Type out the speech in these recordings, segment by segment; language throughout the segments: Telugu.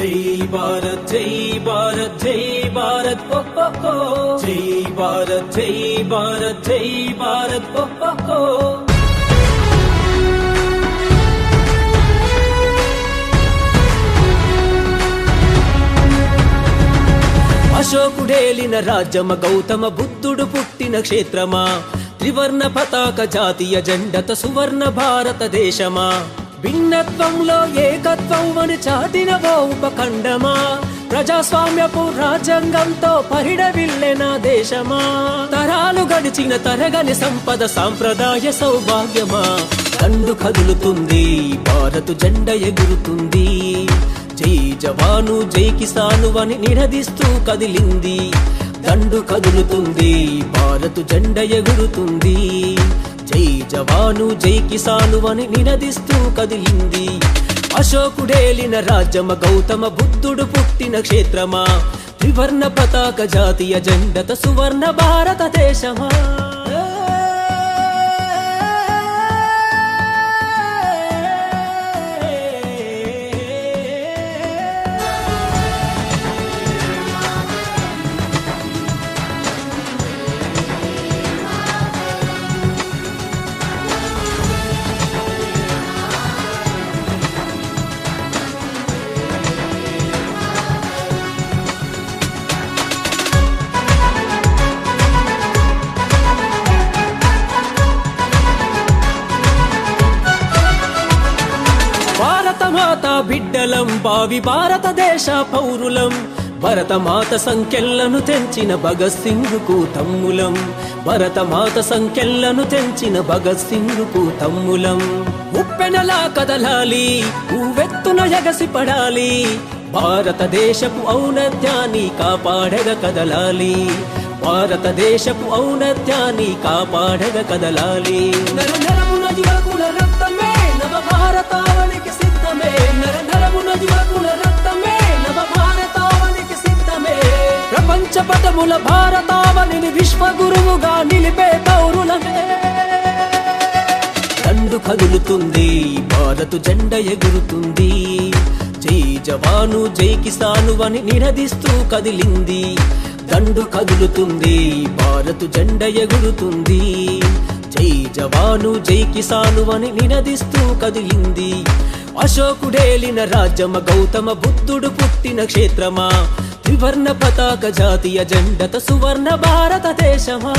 జై భారత్ జై భారత్ జై భారత్ జై భారత్ జై భారత్ జై భారత్ అశోకుడేలిన రాజ్యమ గౌతమ బుద్ధుడు పుట్టిన క్షేత్రమా? త్రివర్ణ పతాక జాతీయ జెండత సువర్ణ భారతదేశమా భిన్నత్వంలో ఏకత్వం అని చాటిన ఓ ఉపఖండమా? ప్రజాస్వామ్యపు రాజ్యాంగంతో పరిడవిల్లెన దేశమా? తరాలు గడిచిన తరగని సంపద సాంప్రదాయ సౌభాగ్యమా? దండు కదులుతుంది భారతు జెండ ఎగురుతుంది. జై జవాను జై కిసాను అని నినదిస్తూ కదిలింది. దండు కదులుతుంది భారతు జెండ ఎగురుతుంది. జై జవాను జై కిసాను అని నినదిస్తూ కదిలింది. అశోకుడేలిన రాజ్యమ గౌతమ బుద్ధుడు పుట్టిన క్షేత్రమా? త్రివర్ణ పతాక జాతీయ జెండత సువర్ణ భారతదేశమా బిడ్డలం భావి భారతదేశ పౌరులం. భరతమాత సంఖ్యలను తెంచిన భగత్ సింగ్కు తమ్ములం. భరతమాత సంఖ్యలను తెంచిన భగత్ సింగ్కు తమ్ములం. ఉప్పెనలా కదలాలి ఉవ్వెత్తున ఎగసి పడాలి. భారతదేశపు ఔన్నత్యాన్ని కాపాడగ కదలాలి. భారతదేశపు ఔన్నత్యాన్ని కాపాడగ కదలాలి. నర నరమున యువకుల రక్తమే నవ భారతావళి యువకుల రక్తమే నవ భారతావనికి సిద్ధమే. ప్రపంచ పటముల భారతావనిని విశ్వ గురువుగా నిలిపే పౌరులమే. దండు కదులుతుంది భారతు జెండ ఎగురుతుంది. జై జవాను జై కిసాను అని నినదిస్తూ కదిలింది. దండు కదులుతుంది భారత్ జెండ ఎగురుతుంది. జై జవాను జై కిసాను అని నినదిస్తూ కదిలింది. అశోకుడేలిన రాజ్యమ గౌతమ బుద్ధుడు పుట్టిన క్షేత్రమా? త్రివర్ణ పతాక జాతీయ జెండత సువర్ణ భారతదేశమా?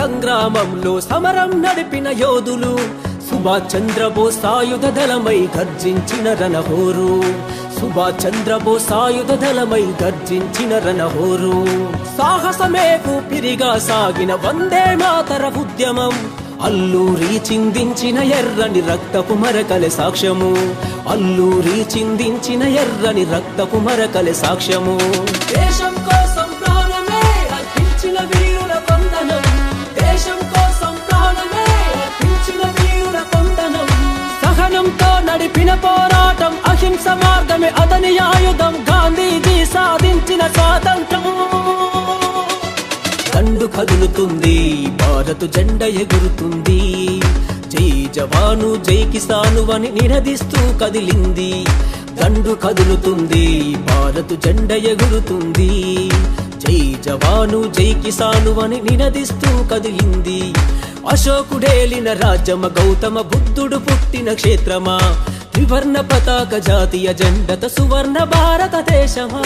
సంగ్రామంలో సమరం నడిపిన యోధులు సుభాష్ చంద్రబోస్ సాయుధ దళమై గర్జించిన రణహోరు. సుభాష్ చంద్రబోస్ సాయుధ దళమై గర్జించిన రణహోరు. సాహసమే పిరిగా సాగిన వందే మాతర ఉద్యమం. అల్లూరి చిందించిన ఎర్రని రక్తపు మరకలి సాక్ష్యము. అల్లూరి చిందించిన ఎర్రని రక్తపు మరకలి సాక్ష్యము. దేశం అతని ఆయుధం గాంధీజీ సాధించిన స్వాతంత్రం దండు కదులుతుంది భారత్ జెండ ఎగురుతుంది. జై జవాను జై కిసాను అని నినదిస్తూ కదిలింది. దండు కదులుతుంది భారతు జెండ ఎగురుతుంది. జై జవాను జై కిసాను అని నినదిస్తూ కదిలింది. అశోకుడేలిన రాజ్యమ గౌతమ బుద్ధుడు పుట్టిన క్షేత్రమా? త్రివర్ణ పతాక జాతీయ జెండత సువర్ణ భారతదేశమా?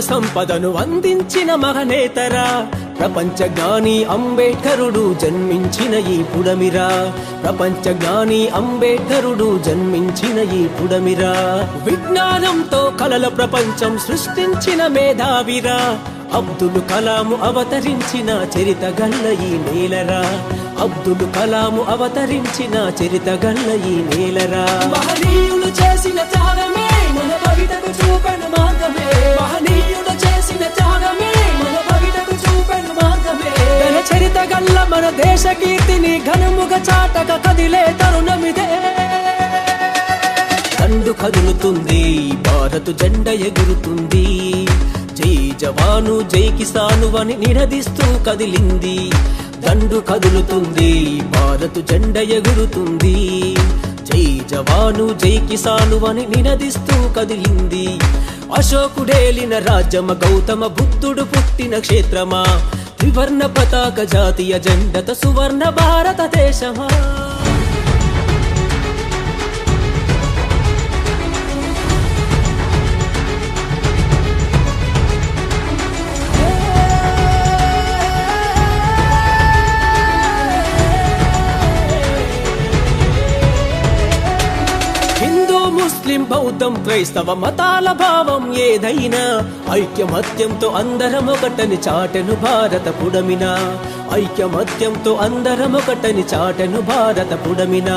సంపదను అందించిన మహనేతరా. ప్రపంచ జ్ఞాని అంబేడ్కరుడు జన్మించిన ఈ పుడమిరా. ప్రపంచ జ్ఞాని అంబేడ్కరుడు జన్మించిన ఈ పుడమిరా. విజ్ఞానంతో కలల ప్రపంచం సృష్టించిన మేధావిరా. అబ్దుల్ కలాము అవతరించిన చరిత గల్ల ఈ నేలరా. అబ్దుల్ కలాము అవతరించిన చరిత గల్ల ఈ నేలరా. మహనీయులు చేసిన త్యాగమే మన భవితకు చూపెను మార్గమే. చేసిన త్యాగమే. మన భవితకు చూపెను మార్గమే. చరిత గల్ల మన దేశ కీర్తిని ఘనముగ చాటక కదిలే తరుణమిదే. దండు కదులుతుంది భారత్ జెండ ఎగురుతుంది. జై జవాను జై కిసాను అని నినదిస్తూ కదిలింది. దండు కదులుతుంది భారత్ జెండ ఎగురుతుంది. జై జవాను జై కిసాను అని నినదిస్తూ కదిలింది. అశోకుడేలిన రాజ్యమ గౌతమ బుద్ధుడు పుట్టిన క్షేత్రమా? త్రివర్ణ పతాక జాతీయ జెండత సువర్ణ భారత దేశమా? బౌద్ధం క్రైస్తవ మతాల భావం ఏదైనా ఐక్యమత్యంతో అందరం ఒకటని చాటెను భారత పుడమిన. ఐక్యమత్యంతో అందరం ఒకటని చాటెను భారత పుడమిన.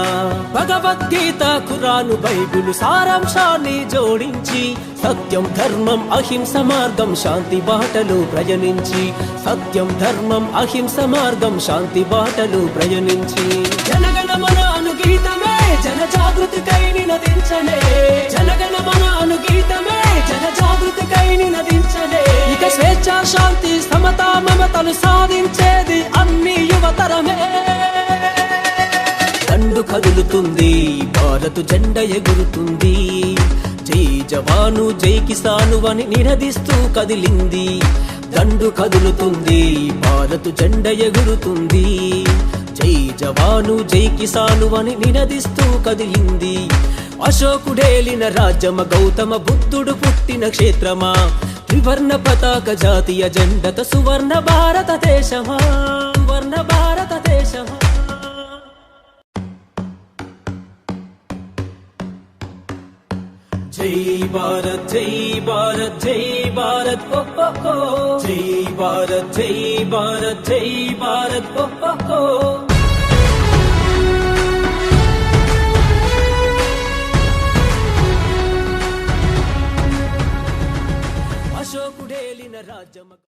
భగవద్గీత ఖురాను బైబిలు సారాంశాన్ని జోడించి సత్యం ధర్మం అహింస మార్గం శాంతి బాటలు ప్రయాణించి సత్యం ధర్మం అహింస మార్గం శాంతి బాటలు ప్రయాణించి జనగణమన జాగృతికై నినదించలే జనగణమన అనుగీతమే జన జాగృతికై నినదించలే ఇక స్వేచ్ఛ శాంతి సమత మమతలు సాధించేది అన్ని యువతరమే. దండు కదులుతుంది భారత్ జెండ ఎగురుతుంది. జై జవాను జై కిసాను అని నినదిస్తూ కదిలింది. దండు కదులుతుంది భారత్ జెండ ఎగురుతుంది. జై జవాను జై కిసాను అని నినదిస్తూ కదిలింది. అశోకుడేలిన రాజ్యమ గౌతమ బుద్ధుడు పుట్టిన క్షేత్రమా? త్రివర్ణ పతాక జాతీయ జెండత సువర్ణ భారత భారతదేశమా సువర్ణ భారతదేశమా జై భారత్ జై భారత్ జై భారత్ జై భారత్ జై భారత్ జై భారత్ ರಾಜಮ